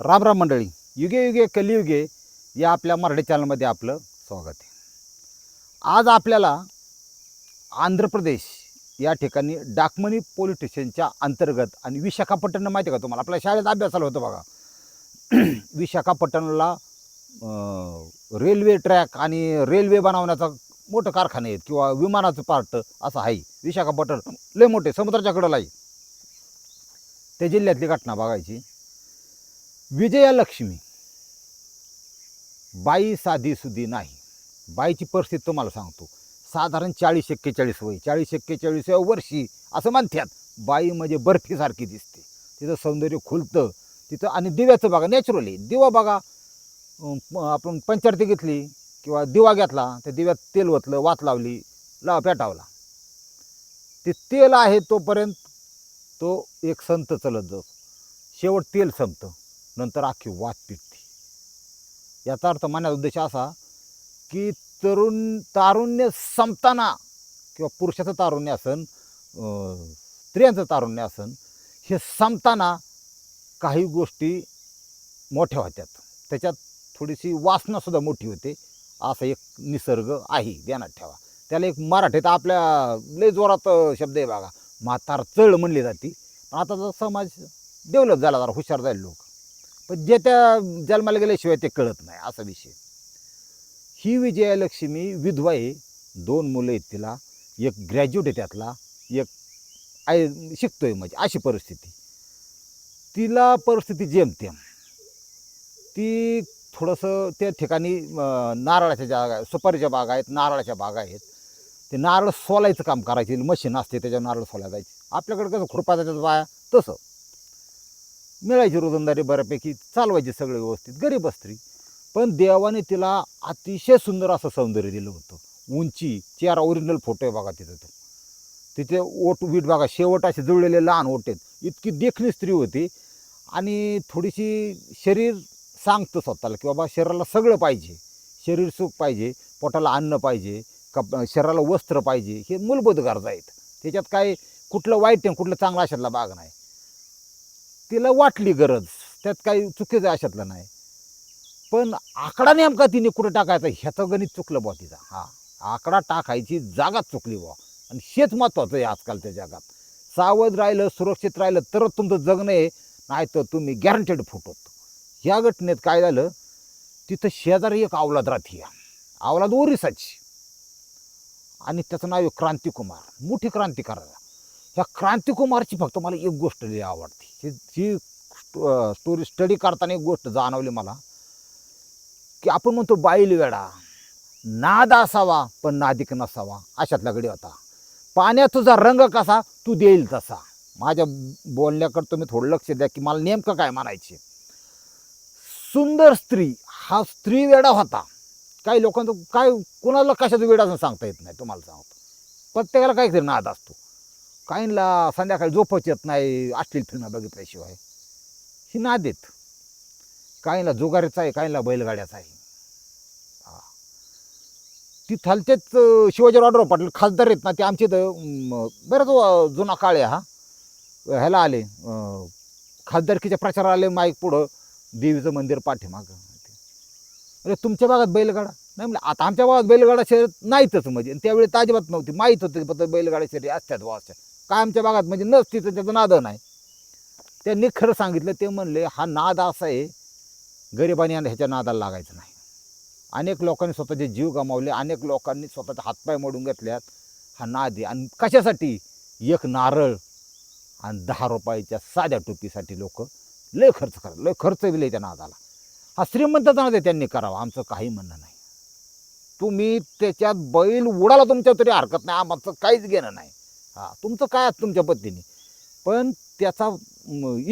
राम राम मंडळी. युगे युगे कलियुगे या आपल्या मराठी चॅनलमध्ये आपलं स्वागत आहे. आज आपल्याला आंध्र प्रदेश या ठिकाणी डाकमणी पोलीस स्टेशनच्या अंतर्गत आणि विशाखापट्टणम माहिती आहे का तुम्हाला? आपल्या शाळेत अभ्यासाला होतं बघा. विशाखापट्टणला रेल्वे ट्रॅक आणि रेल्वे बनवण्याचा मोठं कारखाने आहेत किंवा विमानाचं पार्ट असं आहे. विशाखापट्टणम लय मोठे समुद्राच्या कडेला आहे. त्या जिल्ह्यातली घटना बघायची. विजयालक्ष्मी. बाई साधी सुधी नाही. बाईची परिस्थिती तुम्हाला सांगतो. साधारण चाळीस एक्केचाळीस वय चाळीस एक्केचाळीस वर्षी असं म्हणतात बाई म्हणजे बर्फीसारखी दिसते. तिचं सौंदर्य खुलतं. तिथं आणि दिव्याचं बघा नॅचरली दिवा बघा आपण पंचारती घेतली किंवा दिवा घेतला त्या दिव्यात तेल ओतलं वात लावली ला पेटावला. ते तेल आहे तोपर्यंत तो एक संत चलत जातो. शेवट तेल संपतं. नंतर अख्खी वात पिटते याचा अर्थ मानण्याचा उद्देश असा की तरुण तारुण्य संपताना किंवा पुरुषाचं तारुण्य असन स्त्रियांचं तारुण्य असन हे संपताना काही गोष्टी मोठ्या होत्यात. त्याच्यात थोडीशी वासनासुद्धा मोठी होते. असा एक निसर्ग आहे ध्यानात ठेवा. त्याला एक मराठीत आपल्या लय जोरात शब्द आहे बघा. म्हातार चळ म्हणली जाते. पण आता जर समाज डेव्हलप झाला जरा हुशार झाले लोक. पण जे त्या जन्माला गेल्याशिवाय ते कळत नाही असा विषय. ही विजयालक्ष्मी विधवा आहे. दोन मुलं आहेत तिला. एक ग्रॅज्युएट आहे त्यातला. एक आहे म्हणजे अशी परिस्थिती. तिला परिस्थिती जेमतेम. ती थोडंसं त्या ठिकाणी नारळाच्या जागा सुपारीच्या बागा आहेत नारळाच्या बागा आहेत. ते नारळ सोलायचं काम करायचे. मशीन असते त्याच्यावर नारळ सोला जायचे. आपल्याकडे कसं खुरपा जातात बाया तसं. मिळायची रोजंदारी बऱ्यापैकी चालवायची सगळं व्यवस्थित गरीब स्त्री. पण देवाने तिला अतिशय सुंदर असं सौंदर्य दिलं होतं. उंची चेहरा ओरिजिनल फोटो आहे बघा तिथं तो. तिथे ओट वीट बघा शेवट असे जुळलेले लहान ओट आहेत. इतकी देखणी स्त्री होती आणि थोडीशी शरीर सांगतं स्वतःला की बाबा शरीराला सगळं पाहिजे. शरीर सुख पाहिजे पोटाला अन्न पाहिजे कप शरीराला वस्त्र पाहिजे हे मूलभूत गरजा आहेत. त्याच्यात काय कुठलं वाईट नाही कुठलं चांगलं अशातला भाग नाही. तिला वाटली गरज. त्यात काही चुकीचं अशातलं नाही. पण आकडा नेमका तिने कुठं टाकायचा? ह्याचं गणित चुकलं बुवा तिचा. हा. आकडा टाकायची जागाच चुकली बुवा. आणि हेच महत्त्वाचं आहे आजकालच्या जगात. सावध राहिलं सुरक्षित राहिलं तरच तुमचं जगणं आहे नाही तर तुम्ही गॅरंटेड फुटत ह्या घटनेत काय झालं? तिथं शेजारी एक अवलाद राहते. अवलाद ओरिसाची. आणि त्याचं नाव आहे क्रांतिकुमार. मोठी क्रांतिकाराला ह्या क्रांतिकुमारची फक्त मला एक गोष्ट लई आवडते. ही ही स्टोरी स्टडी करताना एक गोष्ट जाणवली मला की आपण म्हणतो बाईल वेडा नाद असावा पण नादिक नसावा अशातला गडी होता. पाण्यात तुझा रंग कसा तू देईल तसा. माझ्या बोलण्याकडे तुम्ही थोडं लक्ष द्या की मला नेमकं काय म्हणायचे. सुंदर स्त्री हा स्त्री वेडा होता. काही लोकांचं काय कुणाला कशाचं वेडा सांगता येत नाही तुम्हाला सांगतो. प्रत्येकाला काहीतरी नाद असतो. काहींना संध्याकाळी झोपच येत नाही अश्लील फिल्म बघितल्याशिवाय. ही ना देत काहींना जुगारीचा आहे काहींना बैलगाड्याचा आहे. हा. ती थालतेच अं, शिवाजीराव आढराव पाटील खासदार आहेत ना ते आमचे इथं अं, बराच जुना काळ आहे हा. ह्याला आले खासदारकीच्या प्रचाराला आले माईक पुढं देवीचं मंदिर पाठीमागं. अरे तुमच्या भागात बैलगाडा? नाही म्हणजे आता आमच्या भागात बैलगाडा शर्यत नाहीतच म्हणजे त्यावेळी अजिबात नव्हती माहीत होती की फक्त बैलगाडा शर्यत असतात बुवा काय आमच्या भागात म्हणजे नसती तिथं त्याचं नाद नाही. त्यांनी खरं सांगितलं ते म्हणले हा नाद असा आहे गरिबांनी आणि ह्याच्या नादाला लागायचं नाही. अनेक लोकांनी स्वतःचे जीव गमावले अनेक लोकांनी स्वतःचे हातपाय मोडून घेतल्यात. हा नाद आहे. आणि कशासाठी? एक नारळ आणि दहा रुपयाच्या साध्या टोपीसाठी लोक लय खर्च करा लय खर्च दिले त्या नादाला. हा श्रीमंताचा नाद आहे त्यांनी करावा आमचं काही म्हणणं नाही. तुम्ही त्याच्यात बैल उडाला तुमच्या तरी हरकत नाही आमचं काहीच घेणं नाही. हा तुमचं काय तुमच्या पद्धतीने? पण त्याचा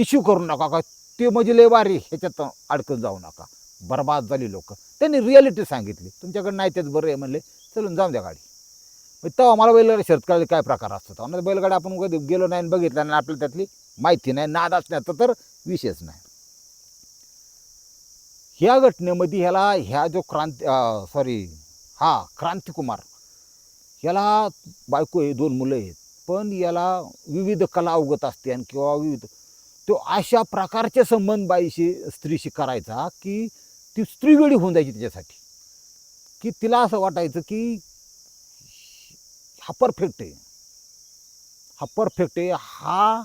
इश्यू करू नका का? ते म्हणजे लय वारी ह्याच्यात अडकून जाऊ नका. बर्बाद झाली लोक. त्यांनी रियालिटी सांगितली. तुमच्याकडे नाही तेच बरं आहे म्हणले. चलून जाऊन द्या गाडी. मग तेव्हा मला बैलगाडी शर्त कळली काय प्रकार असतो तेव्हा बैलगाडी आपण कधी गेलो नाही आणि बघितलं नाही आपल्याला त्यातली माहिती नाही नाद असण्याचं तर विषयच नाही. ह्या घटनेमध्ये ह्याला ह्या जो क्रांती सॉरी हा क्रांतिकुमार. ह्याला बायको आहे दोन मुलं आहेत. पण याला विविध कला अवगत असते आणि किंवा विविध. तो अशा प्रकारचे संबंध बाईशी स्त्रीशी करायचा की ती स्त्रीवेळी होऊन जायची त्याच्यासाठी. की तिला असं वाटायचं की हा परफेक्ट आहे. हा परफेक्ट आहे हा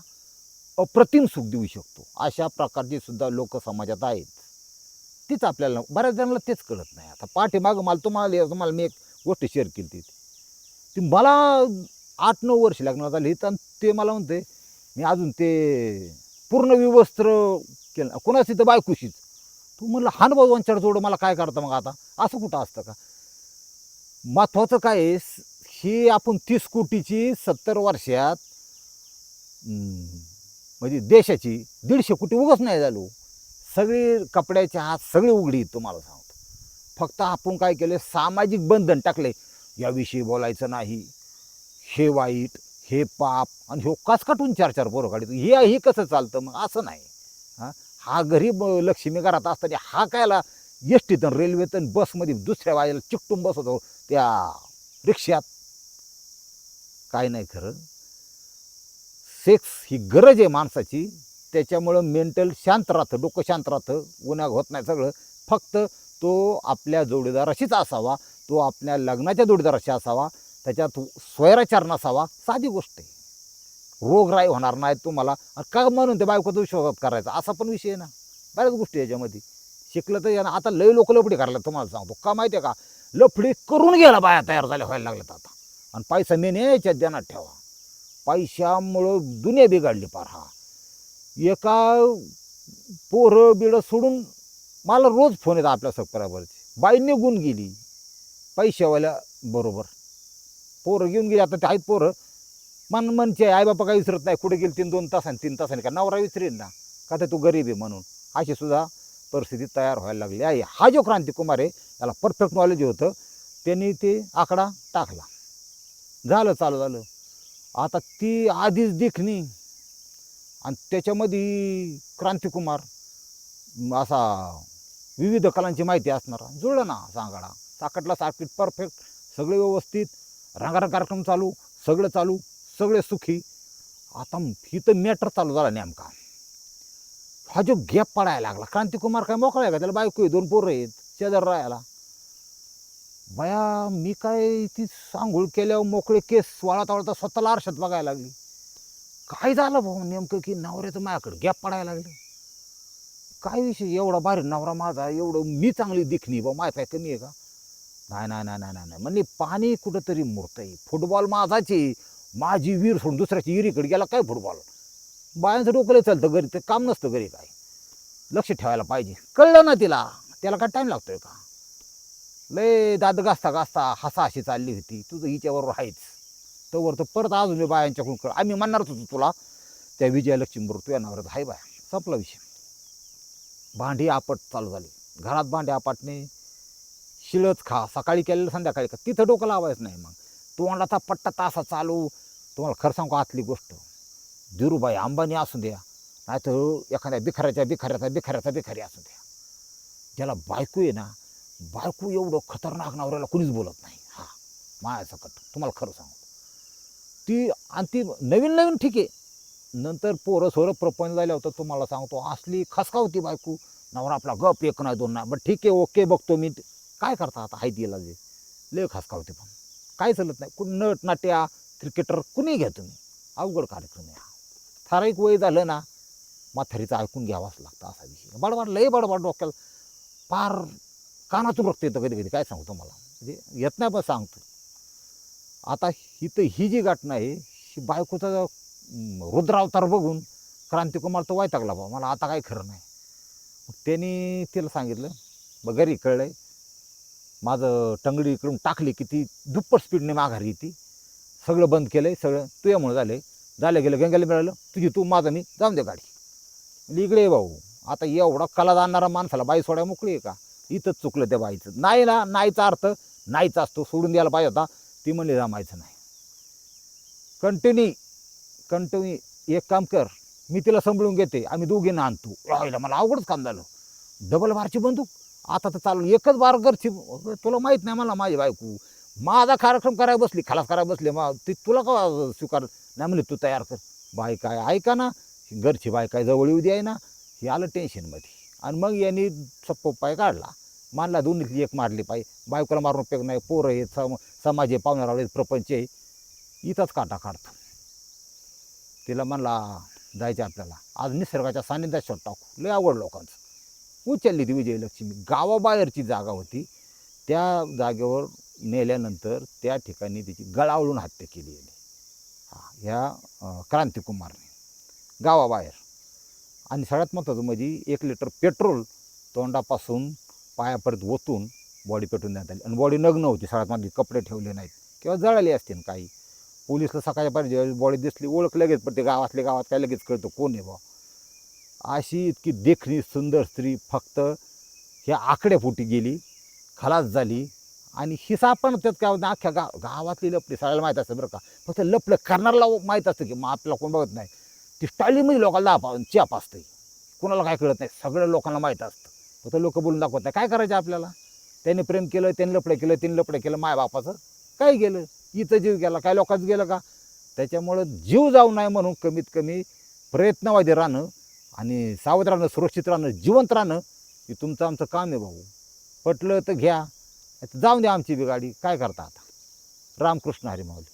अप्रतिम सुख देऊ शकतो. अशा प्रकारचे सुद्धा लोक समाजात आहेत. तीच आपल्याला बऱ्याच जणांना तेच कळत नाही. आता पाठीमागं मला तुम्हाला तुम्हाला मी एक गोष्ट शेअर केली ती ती मला आठ नऊ वर्ष लग्नात झाली तर ते मला म्हणते मी अजून ते पूर्ण विवस्त्र केलं कोणाची तर बायकुशीच? तू म्हणलं हान भाऊ वंचार जोड मला काय करता मग आता? असं कुठं असतं का? महत्त्वाचं काय आहे ही आपण तीस कोटीची सत्तर वर्षात म्हणजे देशाची दीडशे कोटी उगच नाही झालो. सगळी कपड्याचे हात सगळे उघडी तुम्हाला सांगतो. फक्त आपण काय केलं सामाजिक बंधन टाकले याविषयी बोलायचं नाही. हे वाईट हे पाप आणि ह्यो काटून चार चार पोरं काढतो हे हे कसं चालतं मग? असं नाही. हां? हा गरीब लक्ष्मी घरात असताना हा कायला एस तर रेल्वे आणि बसमध्ये दुसऱ्या बाजूला चिकटून बसवतो त्या रिक्षात. काय नाही खरं. सेक्स ही गरज आहे माणसाची. त्याच्यामुळं मेंटल शांत राहतं डोकं शांत राहतं. गुन्हा होत नाही सगळं. फक्त तो आपल्या जोडीदाराशीच असावा तो आपल्या लग्नाच्या जोडीदाराशी असावा त्याच्यात स्वैराचार नसावा साधी गोष्ट आहे. रोगराई होणार नाही तुम्हाला. आणि का म्हणून ते बायकोचा विश्वासात करायचा? असा पण विषय आहे ना. बऱ्याच गोष्टी याच्यामध्ये. शिकलं तर यानं आता लय लोक लफडी करायला तुम्हाला सांगतो. का माहिती आहे का? लफडी करून गेला बाया तयार झाल्या व्हायला लागल्यात आता. आणि पैसा मेन याच्यात ध्यानात ठेवा. पैशामुळं दुनिया बिघडली पार हा. एका पोरं बिडं सोडून मला रोज फोन येतात आपल्या सबस्क्रायबरचे बाई निघून गेली. पैशावाल्या बरोबर. पोरं घेऊन गेली. आता ते आहेत पोरं. मन मनचे आई बापा काही विसरत नाही. कुठे गेली तीन दोन तासांनी तीन तासांनी का? नवरा विसरेल ना. का तर तू गरीब आहे म्हणून. अशी सुद्धा परिस्थिती तयार व्हायला लागली आहे. हा जो क्रांतिकुमार आहे याला परफेक्ट नॉलेज होतं. त्यांनी ते आकडा टाकला. झालं चालू झालं. आता ती आधीच देखणी. आणि त्याच्यामध्ये क्रांतिकुमार असा विविध कलांची माहिती असणारा. जुळलं ना सांगाडा. साकटला साकीट परफेक्ट सगळे व्यवस्थित. रंगारंग कार्यक्रम चालू सगळं चालू सगळे सुखी. आता इथं मॅटर चालू झाला नेमका. हा जो गॅप पडायला लागला क्रांतिकुमार काय मोकळा आहे का? त्याला बायको आहे दोन पोरं आहेत शेजार राहायला. बाया मी काय ती सांगोळ केल्यावर मोकळे केस वाळता वाळता स्वतःला आरशात बघायला लागली. काय झालं भाऊ नेमकं की नवऱ्याचं माझ्याकडे गॅप पडायला लागलं? काय विषय? एवढा भारी नवरा माझा एवढं मी चांगली दिखणी बा माझ्या काय कमी आहे का? नाही नाही नाही नाही नाही. नाही म्हणजे पाणी कुठंतरी मुरतंय. फुटबॉल माझाची. माझी वीर सोडून दुसऱ्याची विहिरीकडे गेला काय फुटबॉल? बायांचं डोकं चालतं घरी ते काम नसतं घरी काय लक्ष ठेवायला पाहिजे. कळलं ना तिला? त्याला काय टाईम लागतोय का? लय दाद गासता गासता हसा अशी चालली होती. तुझं हिच्याबरोबर आहेच. तोवर तर परत अजून बायांच्याकडून कळ आम्ही म्हणणारच होतो तुला त्या विजयलक्ष्मीबरोबर तुझ्या नवऱ्यात आहे बाया. संपला विषय. भांडी आपट चालू झाली. घरात भांडी आपटणे शिळच खा सकाळी केलेलं संध्याकाळी का तिथं डोकं लावायचं नाही मग. तोंडाचा पट्टा तासा चालू. तुम्हाला खरं सांगू आतली गोष्ट? धीरूबाई अंबानी असू द्या. नाही तर एखाद्या बिखाऱ्याच्या बिखाऱ्याचा बिखाऱ्याचा बिखारी असू द्या. ज्याला बायको आहे ना बायको एवढं खतरनाक नवऱ्याला कुणीच बोलत नाही. हा मायासकट तुम्हाला खरं सांगू. ती आणि ती नवीन नवीन ठीक आहे. नंतर पोरं सोरं प्रपंच झाल्या होतं तुम्हाला सांगतो असली खसका होती बायको. नवरा आपला गप एक नाही दोन नाही. बट ठीक आहे ओके बघतो मी. काय करता आता हाय दिला जे? लय खसका होते पण. काय चालत नाही. कुण नट नाट्या क्रिकेटर कुणी घ्या तुम्ही. अवघड कार्यक्रम आहे हा. ठराविक वय झालं ना म्हातारीचं ऐकून घ्यावाच लागतं असा विषय बडबड लय बडबड डोक्याला. फार कानातून रक्त येतं कधी कधी. काय सांगतो तुम्हाला? म्हणजे येत नाही पण सांगतो. आता इथं ही जी घटना आहे ही बायकोचा रुद्रावतार बघून क्रांतिकुमार तो वैतागला बा. मला आता काही खरं नाही. मग त्यांनी तिला सांगितलं बघ घरी कळलंय माझं टंगडी इकडून टाकली की ती दुप्पट स्पीडने माघारी येते. सगळं बंद केलं आहे सगळं तुझ्यामुळे झालं झालं गेलं गंगाला मिळालं. तुझी तू माझं मी. जाऊन दे गाडी. इकडे भाऊ. आता एवढा कला जाणणारा माणसाला बाई सोड्या मोकळी आहे का? इथंच चुकलं त्या बाईचं. नाही ना नाहीचा अर्थ नाहीचा असतो. सोडून द्यायला पाहिजे होता. ती म्हणली जमायचं नाही. कंटिन्यू कंटिन्यू एक काम कर. मी तिला सांभाळून घेते. आम्ही दोघींना आणतो. राहिला मला अवघडच काम झालं. डबल बारची बंदूक. आता तर चालू एकच बार घरची तुला माहीत नाही मला माझी बायको. माझा कार्यक्रम करायला बसली खलास करायला बसली मग ती तुला का स्वीकार नाही म्हणले तू तयार कर. बाय काय ऐका ना घरची बाय काय जवळ येऊ द्याय ना हे आलं टेन्शनमध्ये आणि मग यांनी सप्प पाय काढला. मानला दोन्हीतली एक मारली पाय. बायकोला मारून उपयोग नाही पोरं आहेत सम समाज आहे पाहुणे प्रपंच आहे. इथंच काटा काढतो. तिला म्हणला जायचं आपल्याला. आज निसर्गाच्या सानिध्यात शॉट टाकू. लय आवड लोकांचं. उचलली ती विजयलक्ष्मी. गावाबाहेरची जागा होती. त्या जागेवर नेल्यानंतर त्या ठिकाणी तिची गळावळून हत्या केली गेली. हा ह्या क्रांतिकुमारने. गावाबाहेर. आणि सगळ्यात महत्त्वाचं म्हणजे एक लिटर पेट्रोल तोंडापासून पायापर्यंत ओतून बॉडी पेटून देण्यात आली. आणि बॉडी नग्न होती. सगळ्यात मागे कपडे ठेवले नाहीत. किंवा जळाले असतील काही. पोलिसला सकाळच्या पाहिजे बॉडी दिसली ओळख लगेच पण ते गावातल्या गावात काय लगेच कळतं कोण आहे बा अशी इतकी देखणी सुंदर स्त्री फक्त ह्या आकड्यापोटी गेली खलास झाली आणि हिसा पण त्यात काय होतं अख्ख्या गाव गावातली लपली सगळ्याला माहीत असतं बरं का. फक्त लपलं करणाऱ्याला माहीत असतं की मग आपल्याला कोण बघत नाही. ती स्टाईलीमध्ये लोकांना दाप चाप असते. कोणाला काय कळत नाही सगळ्या लोकांना माहीत असतं. फक्त लोक बोलून दाखवत नाही. काय करायचं आपल्याला? त्यांनी प्रेम केलं त्यांनी लपडं केलं त्यांनी लपडं केलं माय बापाचं काय गेलं? इथं जीव गेला काय लोकांचं गेलं का? त्याच्यामुळं जीव जाऊ नये म्हणून कमीत कमी प्रयत्नवादी राहणं आणि सावध राहणं सुरक्षित राहणं जिवंत राहणं हे तुमचं आमचं काम आहे भाऊ. पटलं तर घ्या जाऊन द्या आमची बी गाडी. काय करता आता? रामकृष्ण हरी माऊली